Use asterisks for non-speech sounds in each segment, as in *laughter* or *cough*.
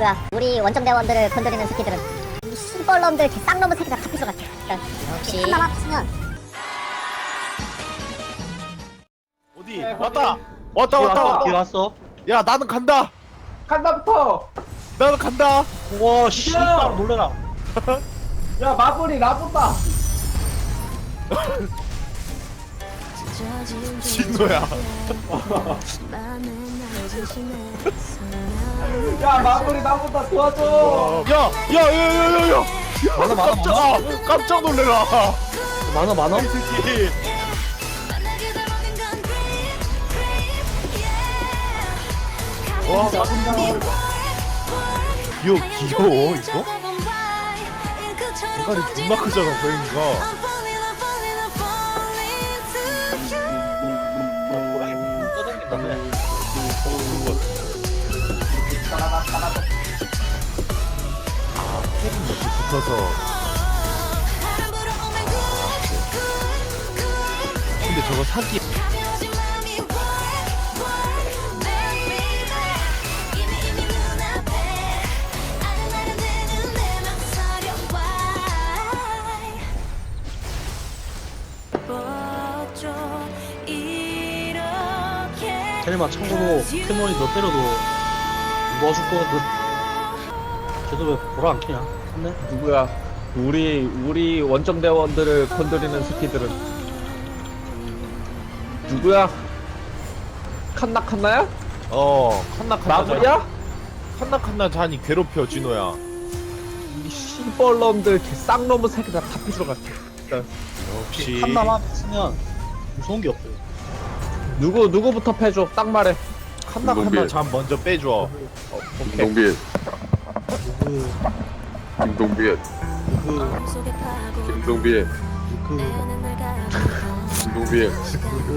누구야? 우리 원정 대원들을 건드리는 새끼들은 이 씨벌놈들 개 쌍놈의 새끼들 다 피서 같아. 그러니까 역시 한남 합치면 어디 왔다 왔다 왔다 뒤에 왔다 왔어. 야 나는 간다 간다부터 나는 간다 와, 씨, 야! 깜 놀래라. 야 마블이 나본다 *laughs* 진노야. 야 마블이 나본다 도와줘. 야 야 야 야 야 야 많아, 많아, 깜짝 아, 깜짝 놀래라. 많아, 많아? 이 새끼. 와 귀여 귀여워 이거? 대가리 존나 크잖아 고양이가 붙어서 근데 저거 사기 텔마 참고로 포켓몬이 너 때려도 모아줄 거거든. 쟤도 왜 보라 안 키냐? 네? 누구야? 우리 우리 원정 대원들을 건드리는 새끼들은. 누구야? 칸나 칸나야? 어 칸나 칸나 마블이야? 칸나 칸나 잔이 괴롭혀 진호야. 이 씨벌놈들 개 쌍놈의 새끼들 다 피서 같아 역시. 한나만 있으면 무서운 게 없어요. 누구 누구부터 패줘? 딱 말해. 칸나 칸나 잔 먼저 빼줘. 오케이. 김동빈 그, 김동빈 그, 김동빈 그, 김동빈 그,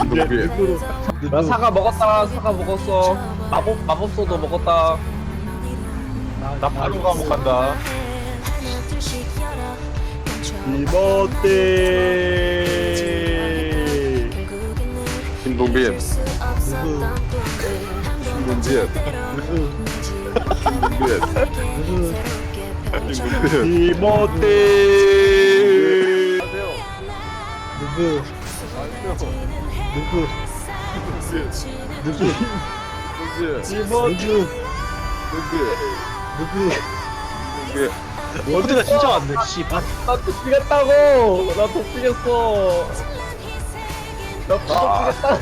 김동빈 나 사과 먹었다 사과 먹었어. 마법 마법소도 먹었다. 나 바로 감옥 간다. 이모떼 김동빈 김동빈 김동빈 이모떼 누구, 누구, 누구, 누구, 누구, 누구. 어디가 진짜 왔네, 씨. 아, 나 독지겠다고 나 독지겠어 나 독지겠다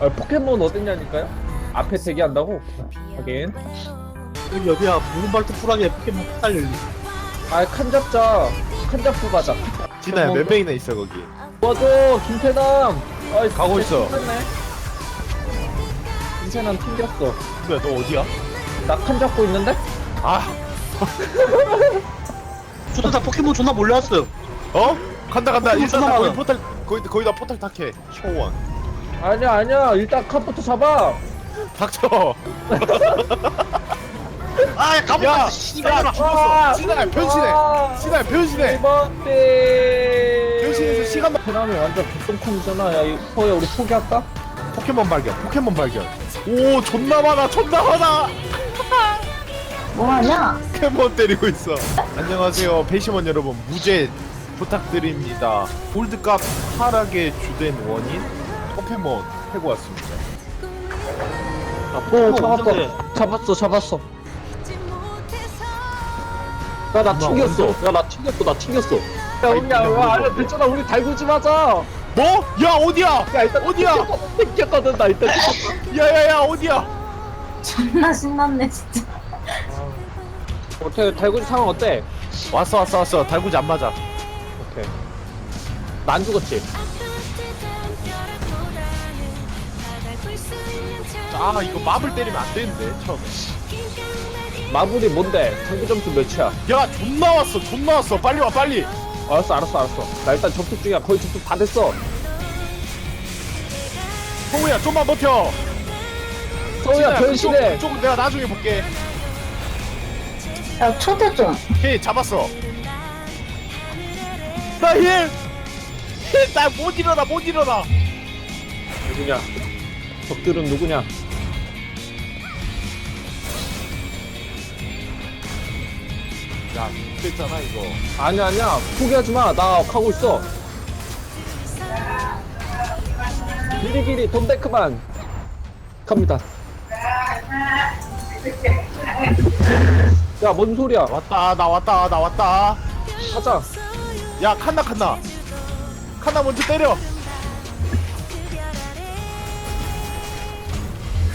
아, 포켓몬 어딨냐니까요 앞에 대기한다고 하긴 여기 어디야? 무슨 발톱 풀하게 포켓몬 흩날려. 아칸 잡자 칸 잡고 가자 진아야 몇 명이나 있어 거기 도와줘 김태남 아이 가고 있어. 김태남 튕겼어 뭐야 너 어디야? 나 칸 잡고 있는데? 아 *laughs* 저도 다 포켓몬 존나 몰려왔어요. 어? 간다 간다 포켓몬 일단 거기. 포탈 거기 거기다 포탈 탁해 초원 아니야 아니야 일단 칸부터 잡아 닥쳐. 아, 야, 가보자. 야, 씨발. 야 죽었어. 진아야 변신해. 아, 진아야 변신해. 이번에 변신해서 시간만 태남이 완전 백동콩이잖아. 야 이거 포야 우리 포기할까? 포켓몬 발견 포켓몬 발견. 오 존나 많아 존나 많아. 뭐하냐? 포켓몬 때리고 있어. 안녕하세요 배심원 여러분. 무죄 부탁드립니다. 골드값 하락의 주된 원인? 포켓몬 해고 왔습니다 오 잡았어. 잡았어 잡았어 잡았어. 야나 튕겼어. 야나 튕겼어 나 튕겼어. 야 우리 야 아니 됐잖아 우리 달구지 마자. 뭐? 야 어디야? 야 일단 어디야? 튕겼거든, 나 일단 튕겼어. 야야야 어디야? 존나 신났네 진짜. 어때? 달구지 상황 어때? 왔어 왔어 왔어. 달구지 안 맞아. 오케이. 나안 죽었지? 아 이거 마블 때리면 안 되는데 처음에. 마블이 뭔데? 장구 점수 몇이야? 야 존나 왔어 존나 왔어. 빨리 와 빨리. 알았어 알았어 알았어. 나 일단 접속 중이야. 거의 접속 다 됐어. 성우야 좀만 버텨. 서우야 변신해. 쪽, 쪽 내가 나중에 볼게. 야 초대 좀. 오케이 잡았어. 나힐힐나못 일어나 못 일어나. 누구냐? 적들은 누구냐? 야, 됐잖아 이거. 아니야 아니야 포기하지 마. 나 하고 있어 길이길이 돈데크만 갑니다 야 뭔 소리야 왔다, 나 왔다, 나 왔다. 가자 야, 칸나 칸나. 칸나 먼저 때려.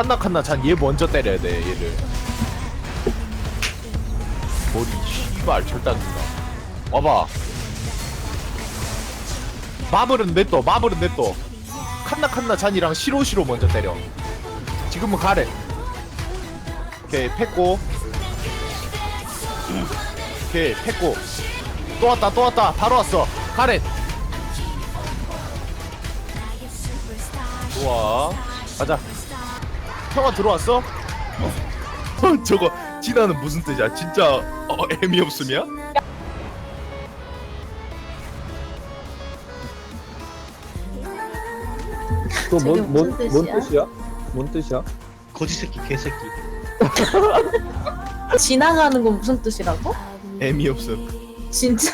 칸나 칸나 잔 얘 먼저 때려야 돼 얘를. 머리 씨발 절단 준다 와봐. 마블은 냈또 마블은 냈또. 칸나 칸나 잔이랑 시로시로 먼저 때려. 지금은 가래. 오케이 팼고. 오케이 팼고. 또 왔다 또 왔다. 바로 왔어. 가렛 좋아 가자 형아 들어왔어? 어, *laughs* 저거 진아는 무슨 뜻이야 진짜 어, 애미 없음이야? 저게 그뭔뭔 뭔, 무슨 뭔 뜻이야? 뜻이야? 뭔 뜻이야? 거지 새끼 개새끼 *laughs* 지나가는 건 무슨 뜻이라고? 애미 없음 진짜?